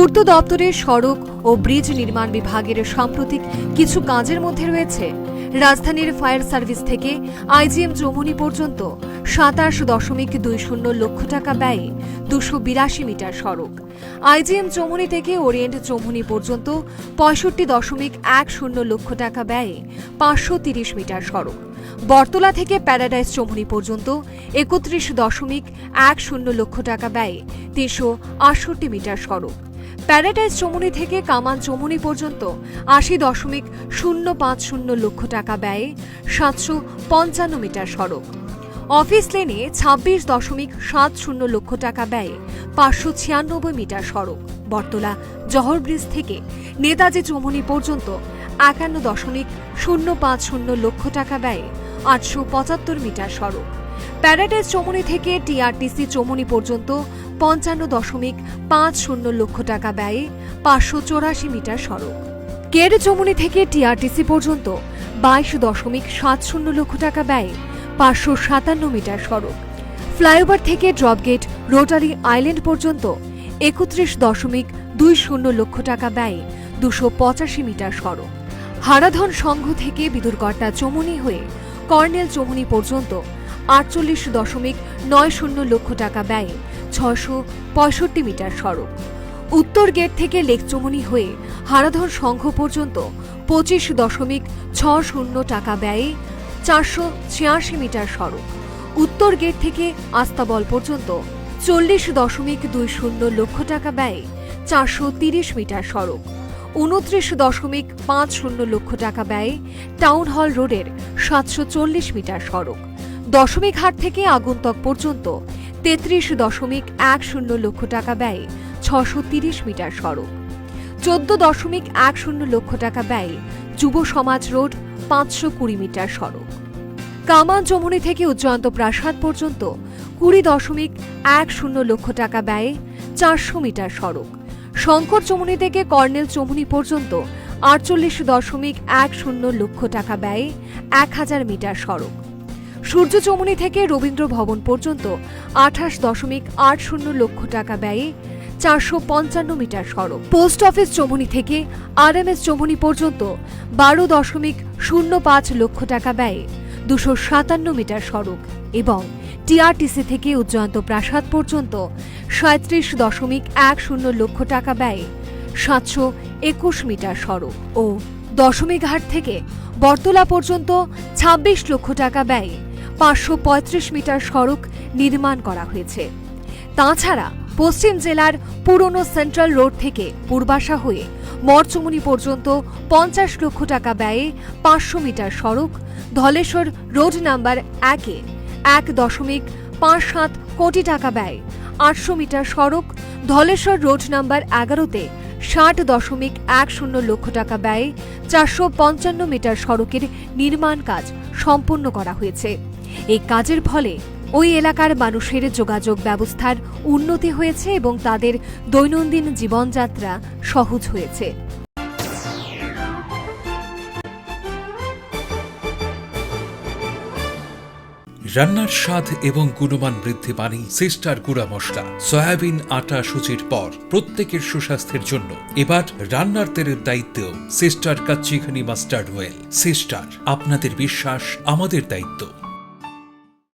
পূর্ত দপ্তরের সড়ক ও ব্রিজ নির্মাণ বিভাগের সাম্প্রতিক কিছু কাজের মধ্যে রয়েছে। রাজধানীর ফায়ার সার্ভিস থেকে আইজিএম জমুনি পর্যন্ত সাতাশ দশমিক দুই শূন্য লক্ষ টাকা ব্যয়ে দুশো বিরাশি মিটার সড়ক। আইজিএম চৌমুনি থেকে ওরিয়েন্ট চৌমুনি পর্যন্ত পঁয়ষট্টি দশমিক এক শূন্য লক্ষ টাকা ব্যয়ে পাঁচশো তিরিশ মিটার সড়ক। বটতলা থেকে প্যারাডাইস চৌমুনি পর্যন্ত একত্রিশ দশমিক এক শূন্য লক্ষ টাকা ব্যয়ে তিনশো আটষট্টি মিটার সড়ক। প্যারাডাইস চৌমুনি থেকে কামান চৌমুনি পর্যন্ত আশি দশমিক শূন্য পাঁচ শূন্য লক্ষ টাকা ব্যয়ে সাতশো পঞ্চান্ন মিটার সড়ক। অফিস লেনে ছাব্বিশ দশমিক সাত শূন্য লক্ষ টাকা ব্যয়ে পাঁচশো ছিয়ানব্বই মিটার সড়ক, বটতলা, জহর ব্রিজ থেকে নেতাজি চৌমুনি পর্যন্ত একান্ন দশমিক শূন্য পাঁচ শূন্য লক্ষ টাকা ব্যয়ে আটশো পঁচাত্তর মিটার সড়ক। প্যারাডাইস চৌমুনি থেকে টিআরটিসি চৌমুনি পর্যন্ত পঞ্চান্ন দশমিক পাঁচ শূন্য লক্ষ টাকা ব্যয়ে পাঁচশো চৌরাশি মিটার সড়ক। কের চৌমুনি থেকে টিআরটিসি পর্যন্ত বাইশ দশমিক সাত শূন্য লক্ষ টাকা ব্যয়ে পাঁচশো সাতান্ন মিটার সড়ক। ফ্লাইওভার থেকে ড্রপগেট রোটারি আইল্যান্ড পর্যন্ত একত্রিশ দশমিক দুই শূন্য লক্ষ টাকা ব্যয়ে দুশো পঁচাশি মিটার সড়ক হারাধন সংঘ থেকে বিদুরকর্তা চমুনি হয়ে কর্নেল চৌমুনি পর্যন্ত আটচল্লিশ দশমিক নয় শূন্য লক্ষ টাকা ব্যয়ে ছশো পঁয়ষট্টি মিটার সড়ক উত্তর গেট থেকে লেক চৌমুনি হয়ে হারাধন সংঘ পর্যন্ত পঁচিশ দশমিক ছ শূন্য টাকা ব্যয়ে চারশো ছিয়াশি মিটার সড়ক উত্তর গেট থেকে আস্তাবল পর্যন্ত। চল্লিশ দশমিক দুই শূন্য লক্ষ টাকা ব্যয়ে চারশো তিরিশ মিটার সড়ক। উনত্রিশ দশমিক পাঁচ শূন্য লক্ষ টাকা ব্যয়ে টাউন হল রোডের সাতশো চল্লিশ মিটার সড়ক। দশমিক হাট থেকে আগন্তক পর্যন্ত তেত্রিশ দশমিক এক শূন্য লক্ষ টাকা ব্যয়ে ছশো তিরিশ মিটার সড়ক। চোদ্দ দশমিক এক শূন্য লক্ষ টাকা ব্যয়ে যুব সমাজ রোড পাঁচশো কুড়ি মিটার সড়ক। কামান চমুনি থেকে উজ্জয়ন্ত প্রাসাদ পর্যন্ত কুড়ি দশমিক এক শূন্য লক্ষ টাকা ব্যয়ে চারশো মিটার সড়ক। শঙ্কর চমুনি থেকে কর্নেল চমুনি পর্যন্ত আটচল্লিশ দশমিক এক শূন্য লক্ষ টাকা ব্যয়ে এক হাজার মিটার সড়ক। সূর্য চমুনি থেকে রবীন্দ্র ভবন পর্যন্ত আঠাশ দশমিক আট শূন্য লক্ষ টাকা ব্যয়ে চারশো পঞ্চান্ন মিটার সড়ক। পোস্ট অফিস চমুনি থেকে আর এম এস চমুনি পর্যন্ত বারো দশমিক শূন্য পাঁচ লক্ষ টাকা ব্যয়ে দুশো সাতান্ন মিটার সড়ক এবং টিআরটিসি থেকে উজ্জয়ন্ত প্রাসাদ পর্যন্ত সাঁত্রিশ দশমিক এক শূন্য লক্ষ টাকা ব্যয়ে সাতশো একুশ মিটার সড়ক ও দশমিক ঘাট থেকে বটতলা পর্যন্ত ছাব্বিশ লক্ষ টাকা ব্যয়ে পাঁচশো পঁয়ত্রিশ মিটার সড়ক নির্মাণ করা হয়েছে। তাছাড়া পশ্চিম জেলার পুরনো সেন্ট্রাল রোড থেকে পূর্বাশা হয়ে মরচুমুনি পর্যন্ত পঞ্চাশ লক্ষ টাকা ব্যয়ে পাঁচশো মিটার সড়ক, ধলেশ্বর রোড নাম্বার একে এক দশমিক পাঁচ সাত কোটি টাকা ব্যয় আটশো মিটার সড়ক, ধলেশ্বর রোড নাম্বার এগারোতে ষাট দশমিক এক শূন্য লক্ষ টাকা ব্যয়ে চারশো পঞ্চান্ন মিটার সড়কের নির্মাণ কাজ সম্পন্ন করা হয়েছে। এই কাজের ফলে ওই এলাকার মানুষের যোগাযোগ ব্যবস্থার উন্নতি হয়েছে এবং তাদের দৈনন্দিন জীবনযাত্রা সহজ হয়েছে। রান্নার স্বাদ এবং গুণমান বৃদ্ধি পানি সিস্টার গুঁড়া মশলা, সয়াবিন আটা সুচির পর প্রত্যেকের সুস্বাস্থ্যের জন্য। এবার রান্নার তেলের দায়িত্বেও sister Kachchi Ghani mustard oil, sister. আপনাদের বিশ্বাস আমাদের দায়িত্ব।